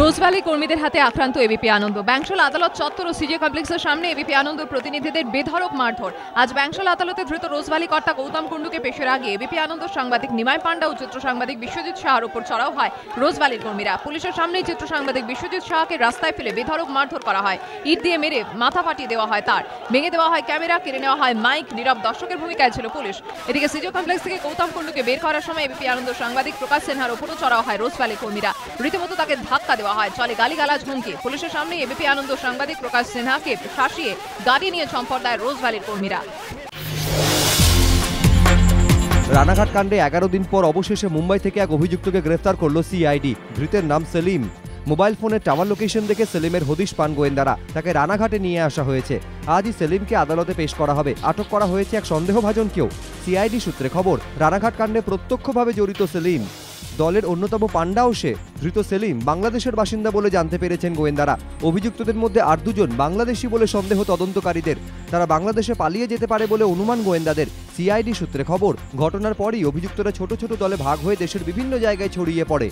Rose Valley কর্মীদের হাতে আক্রান্ত এবিপি আনন্দ। ব্যাংশল আদালত চত্বর ও সিজে কমপ্লেক্সের সামনে এবিপি আনন্দ প্রতিনিধিদের বেধড়ক মারধর। আজ ব্যাংশাল আদালতে ধৃত রোজভ্যালি কর্তা গৌতম কুণ্ডুকে পেশের আগে এবিপি আনন্দ সাংবাদিক নিমাই পান্ডা ও চিত্র সাংবাদিক বিশ্বজিৎ শাহর উপর চড়াও হয় রোজভ্যালির কর্মীরা। পুলিশের সামনেই চিত্র সাংবাদিক বিশ্বজিৎ শাহকে রাস্তায় ফেলে বেধড়ক মারধর করা হয়। ইট দিয়ে মেরে মাথা ফাটিয়ে দেওয়া হয় তার। ভেঙে দেওয়া হয় ক্যামেরা, কেড়ে নেওয়া হয় মাইক, নীরব দর্শকের ভূমিকায় ছিল পুলিশ। এদিকে সিজো কমপ্লেক্স থেকে গৌতম কুণ্ডুকে বের করার সময় এবিপি আনন্দ সাংবাদিক প্রকাশ সিনহার উপরও চড়াও হয় রোজভ্যালি কর্মীরা। রীতিমতো তাকে ধাক্কা দেওয়া হয়। চলে গালিগালাজ হুমকি। পুলিশের সামনে এবিপি আনন্দ সাংবাদিক প্রকাশ সিনহাকে শাসিয়ে গাড়ি নিয়ে চম্পট দেয় রোজভ্যালির কর্মীরা। রানাঘাট কাণ্ডে এগারো দিন পর অবশেষে মুম্বাই থেকে এক অভিযুক্তকে গ্রেফতার করল সিআইডি। ধৃতের নাম সেলিম। মোবাইল ফোনের টাওয়ার লোকেশন দেখে সেলিমের হদিশ পান গোয়েন্দারা। তাকে রানাঘাটে নিয়ে আসা হয়েছে। আজই সেলিমকে আদালতে পেশ করা হবে। আটক করা হয়েছে এক সন্দেহভাজনকেও সিআইডি সূত্রে খবর, রানাঘাট কাণ্ডে প্রত্যক্ষভাবে জড়িত সেলিম। দলের অন্যতম পান্ডাও সে, ধৃত সেলিম, বাংলাদেশের বাসিন্দা বলে জানতে পেরেছেন গোয়েন্দারা। অভিযুক্তদের মধ্যে আর দুজন বাংলাদেশি বলে সন্দেহ তদন্তকারীদের। তারা বাংলাদেশে পালিয়ে যেতে পারে বলে অনুমান গোয়েন্দাদের। সিআইডি সূত্রে খবর, ঘটনার পরই অভিযুক্তরা ছোট ছোট দলে ভাগ হয়ে দেশের বিভিন্ন জায়গায় ছড়িয়ে পড়ে।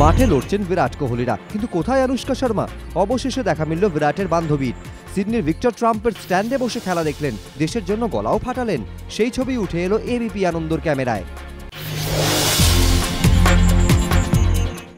মাঠে লড়ছেন বিরাট কোহলিরা। কিন্তু কোথায় অনুষ্কা শর্মা? অবশেষে দেখা মিলল বিরাটের বান্ধবীর। সিডনির ভিক্টর ট্রাম্পের স্ট্যান্ডে বসে খেলা দেখলেন। দেশের জন্য গলাও ফাটালেন। সেই ছবি উঠে এলো এবিপি আনন্দর ক্যামেরায়।